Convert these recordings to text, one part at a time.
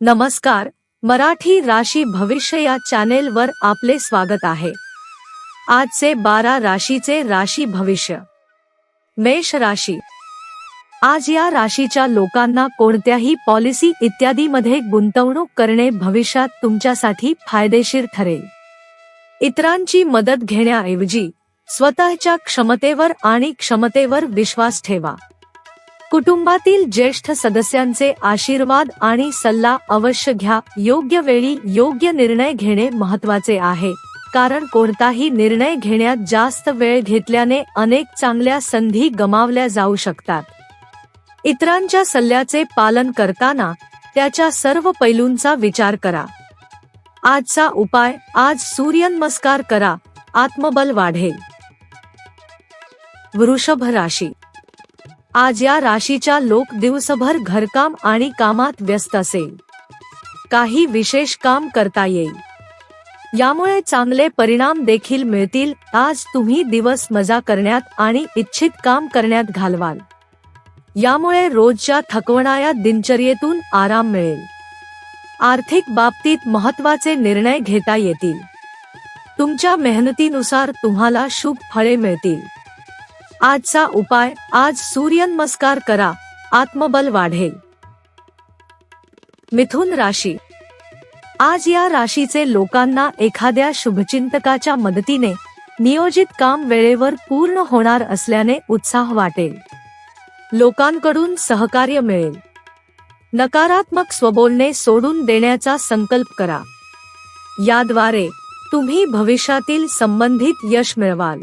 नमस्कार मराठी राशी भविष्य या चॅनेलवर आपले स्वागत आहे. आजचे बारा राशीचे राशी भविष्य. मेष राशी. आज या राशीच्या लोकांना कोणत्याही पॉलिसी इत्यादीमध्ये गुंतवणूक करणे भविष्यात तुमच्यासाठी फायदेशीर ठरेल. इतरांची मदत घेण्याऐवजी स्वतःच्या क्षमतेवर आणि क्षमतेवर विश्वास ठेवा. कुटुंबातील ज्येष्ठ सदस्यांचे आशीर्वाद आणि सल्ला अवश्य घ्या. योग्य वेळी योग्य निर्णय घेणे महत्त्वाचे आहे. कारण कोणताही निर्णय घेण्यात जास्त वेळ घेतल्याने अनेक चांगल्या संधी गमावल्या जाऊ शकतात. इतरांच्या सल्ल्याचे पालन करताना त्याच्या सर्व पैलूंचा विचार करा. आजचा उपाय आज सूर्यनमस्कार करा. आत्मबल वाढेल. वृषभ राशी. आज या राशीच्या लोक दिवसभर घरकाम आणि कामात व्यस्त असेल. काही विशेष काम करता येईल. यामुळे चांगले परिणाम देखील मिळतील. आज तुम्ही दिवस मजा करण्यात आणि इच्छित काम करण्यात घालवाल. यामुळे रोजच्या थकवणाऱ्या दिनचर्येतून आराम मिळेल. आर्थिक बाबतीत महत्त्वाचे निर्णय घेता येतील. तुमच्या मेहनतीनुसार तुम्हाला शुभ फळे मिळतील. आजचा उपाय आज सूर्यनमस्कार करा आत्मबल वाढेल. मिथुन राशी. आज या राशीचे लोकांना एखाद्या शुभचिंतकाच्या मदतीने नियोजित काम वेळेवर पूर्ण होणार असल्याने उत्साह वाटेल. लोकांकडून सहकार्य मिळेल. नकारात्मक स्वबोलणे सोडून देण्याचा संकल्प करा. याद्वारे तुम्ही भविष्यातील संबंधित यश मिळवाल.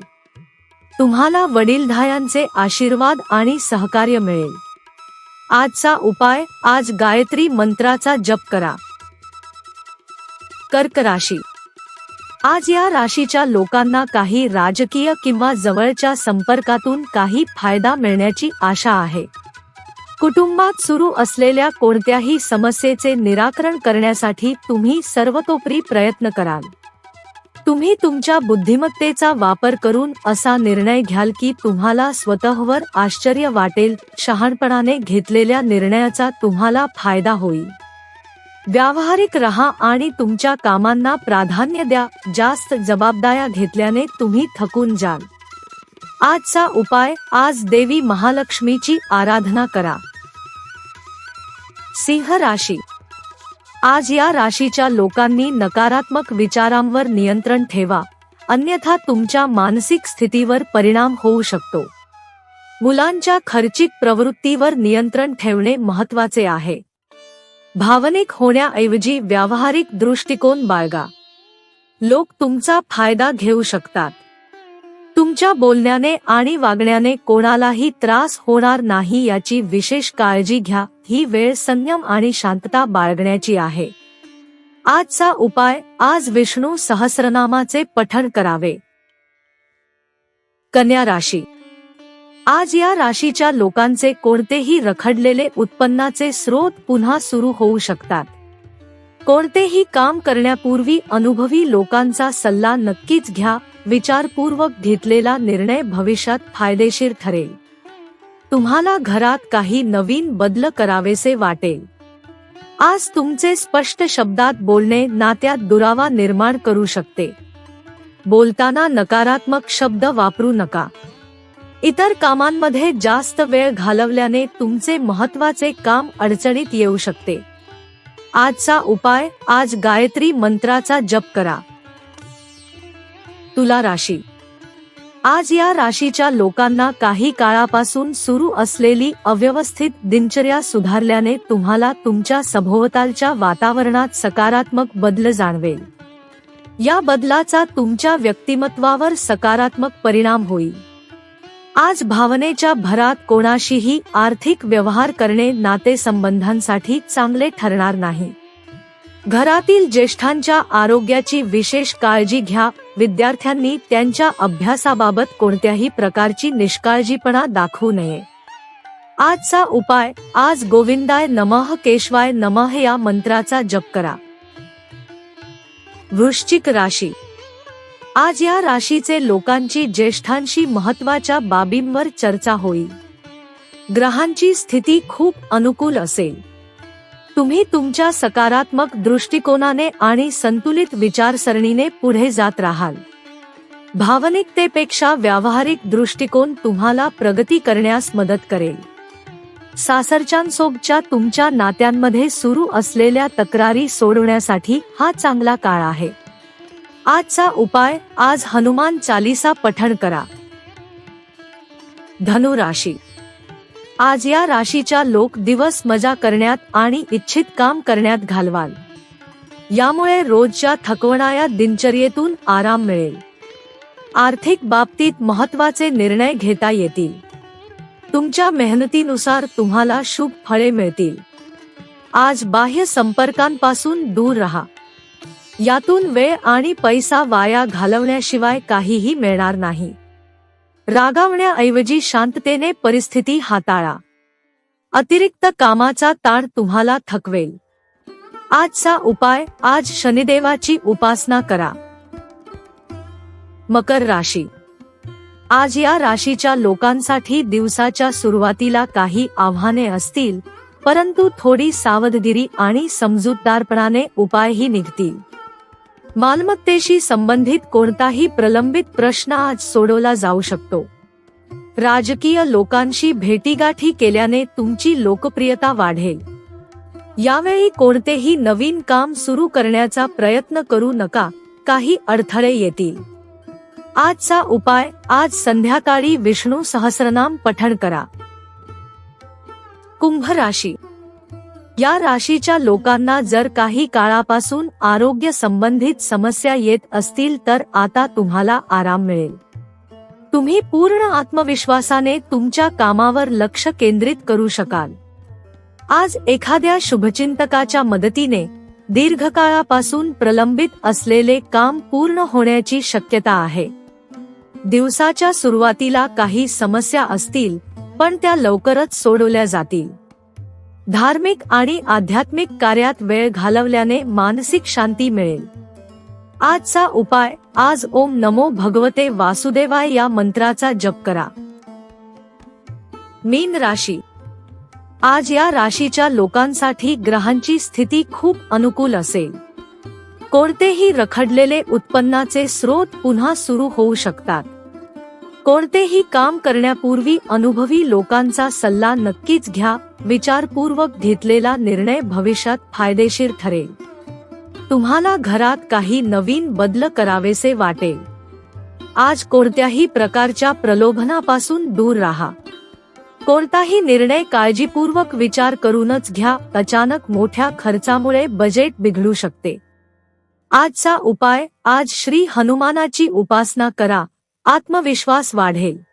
तुम्हाला वडीलधायांचे आशीर्वाद आणि सहकार्य मिळेल. आजचा उपाय आज गायत्री मंत्राचा जप करा. कर्क राशी. आज या राशीच्या लोकांना काही राजकीय किंवा जवळच्या संपर्कातून काही फायदा मिळण्याची आशा आहे. कुटुंबात सुरू असलेल्या कोणत्याही समस्येचे निराकरण करण्यासाठी तुम्ही सर्वतोपरी प्रयत्न कराल. तुम्ही तुमच्या बुद्धिमत्तेचा वापर करून असा निर्णय घ्याल की तुम्हाला स्वतःवर आश्चर्य वाटेल शहाणपणाने घेतलेल्या निर्णयाचा तुम्हाला फायदा होईल. व्यावहारिक रहा आणि तुमच्या कामांना प्राधान्य द्या जास्त जबाबदाऱ्या घेतल्याने तुम्ही थकून जाल. आजचा उपाय आज देवी महालक्ष्मीची आराधना करा. सिंह राशी आज या राशीच्या लोकांनी नकारात्मक विचारांवर नियंत्रण ठेवा. अन्यथा तुमच्या मानसिक स्थितीवर परिणाम होऊ शकतो. मुलांच्या खर्चिक प्रवृत्तीवर नियंत्रण ठेवणे महत्त्वाचे आहे. भावनिक होण्याऐवजी व्यावहारिक दृष्टिकोन बाळगा. लोक तुमचा फायदा घेऊ शकतात. तुमच्या बोलण्याने आणि वागण्याने कोणालाही त्रास होणार नाही याची विशेष काळजी घ्या. ही वेळ संयम आणि शांतता बाळगण्याची आहे. आजचा उपाय आज विष्णू सहस्रनामाचे पठण करावे. कन्या राशी. आज या राशीच्या लोकांचे कोणतेही रखडलेले उत्पन्नाचे स्रोत पुन्हा सुरू होऊ शकतात. कोणतेही काम करण्यापूर्वी अनुभवी लोकांचा सल्ला नक्कीच घ्या विचारपूर्वक घेतलेला निर्णय भविष्यात फायदेशीर ठरेल. तुम्हाला घरात काही नवीन बदल करावेसे वाटेल. आज तुमचे स्पष्ट शब्दात बोलणे नात्यात दुरावा निर्माण करू शकते. बोलताना नकारात्मक शब्द वापरू नका. इतर कामांमध्ये जास्त वेळ घालवल्याने तुमचे महत्त्वाचे काम अडचणीत येऊ शकते. आजचा उपाय आज गायत्री मंत्राचा जप करा. तुला राशी. आज या राशीच्या लोकांना काही काळापासून सुरू असलेली अव्यवस्थित दिनचर्या सुधारल्याने तुम्हाला तुमच्या सभोवतालच्या वातावरणात सकारात्मक बदल जाणवेल. या बदलाचा तुमच्या व्यक्तिमत्वावर सकारात्मक परिणाम होईल. आज भावनेच्या भरात कोणाशीही आर्थिक व्यवहार करणे नातेसंबंधांसाठी चांगले ठरणार नाही. घरातील ज्येष्ठांच्या आरोग्याची विशेष काळजी घ्या विद्यार्थ्यांनी त्यांच्या अभ्यासाबाबत कोणत्याही प्रकारची निष्काळजीपणा दाखवू नये. आजचा उपाय आज गोविंदाय नमः केशवाय नमः या मंत्राचा जप करा. वृश्चिक राशी. आज या राशीचे लोकांची ज्येष्ठांशी महत्त्वाच्या बाबींवर चर्चा होईल. ग्रहांची स्थिती खूप अनुकूल असेल. तुम्ही तुमच्या सकारात्मक दृष्टिकोनाने आणि संतुलित विचारसरणीने पुढे जात राहाल. भावनिकतेपेक्षा व्यावहारिक दृष्टिकोन तुम्हाला प्रगती करण्यास मदत करेल. सासरच्यांसोबच्या तुमच्या नात्यांमध्ये सुरू असलेल्या तक्रारी सोडवण्यासाठी हा चांगला काळ आहे. आजचा उपाय आज हनुमान चालिसा पठण करा. धनुराशी आज या राशीच्या लोक दिवस मजा करण्यात आणि इच्छित काम करण्यात घालवाल. यामुळे रोजच्या थकवणाऱ्या दिनचर्येतून आराम मिळेल. आर्थिक बाबतीत महत्त्वाचे निर्णय घेता येतील. तुमच्या मेहनतीनुसार तुम्हाला शुभ फळे मिळतील. आज बाह्य संपर्कांपासून दूर राहा. यातून वेळ आणि पैसा वाया घालवण्याशिवाय काहीही मिळणार नाही. रागावण्याऐवजी शांततेने परिस्थिती हाताळा. अतिरिक्त कामाचा ताण तुम्हाला थकवेल. आजचा उपाय आज शनिदेवाची उपासना करा. मकर राशी. आज या राशीच्या लोकांसाठी दिवसाच्या सुरुवातीला काही आव्हाने असतील परंतु थोडी सावधगिरी आणि समजूतदारपणाने उपायही निघतील. मालमत्तेशी संबंधित कोणताही प्रलंबित प्रश्न आज सोडवला जाऊ शकतो. राजकीय लोकांशी भेटीगाठी केल्याने तुमची लोकप्रियता वाढेल. यावेळी कोणतेही नवीन काम सुरू करण्याचा प्रयत्न करू नका काही अडथळे येतील. आजचा उपाय आज संध्याकाळी विष्णू सहस्रनाम पठण करा. कुंभ राशी या राशीच्या लोकांना जर काही काळापासून आरोग्य संबंधित समस्या येत असतील तर आता तुम्हाला आराम मिळेल. तुम्ही पूर्ण आत्मविश्वासाने तुमच्या कामावर लक्ष केंद्रित करू शकाल. आज एखाद्या शुभचिंतकाच्या मदतीने दीर्घकाळापासून प्रलंबित असलेले काम पूर्ण होण्याची शक्यता आहे. दिवसाच्या सुरुवातीला काही समस्या असतील पण त्या लवकरच सोडवल्या जातील. धार्मिक आणि आध्यात्मिक कार्यात वेळ घालवल्याने मानसिक शांती मिळेल. आजचा उपाय आज ओम नमो भगवते वासुदेवाय या मंत्राचा जप करा. मीन राशी. आज या राशीच्या लोकांसाठी ग्रहांची स्थिती खूप अनुकूल असेल. कोणतेही रखडलेले उत्पन्नाचे स्रोत पुन्हा सुरू होऊ शकतात. कोणतेही काम करण्यापूर्वी अनुभवी लोकांचा सल्ला नक्कीच घ्या विचारपूर्वक घेतलेला निर्णय भविष्यात फायदेशीर ठरेल. तुम्हाला घरात काही नवीन बदल करावेसे वाटेल आज कोणत्याही प्रकारच्या प्रलोभनापासून दूर राहा. कोणताही निर्णय काळजीपूर्वक विचार करूनच घ्या अचानक मोठ्या खर्चामुळे बजेट बिघडू शकते. आजचा उपाय आज श्री हनुमानाची उपासना करा आत्मविश्वास वाढेल.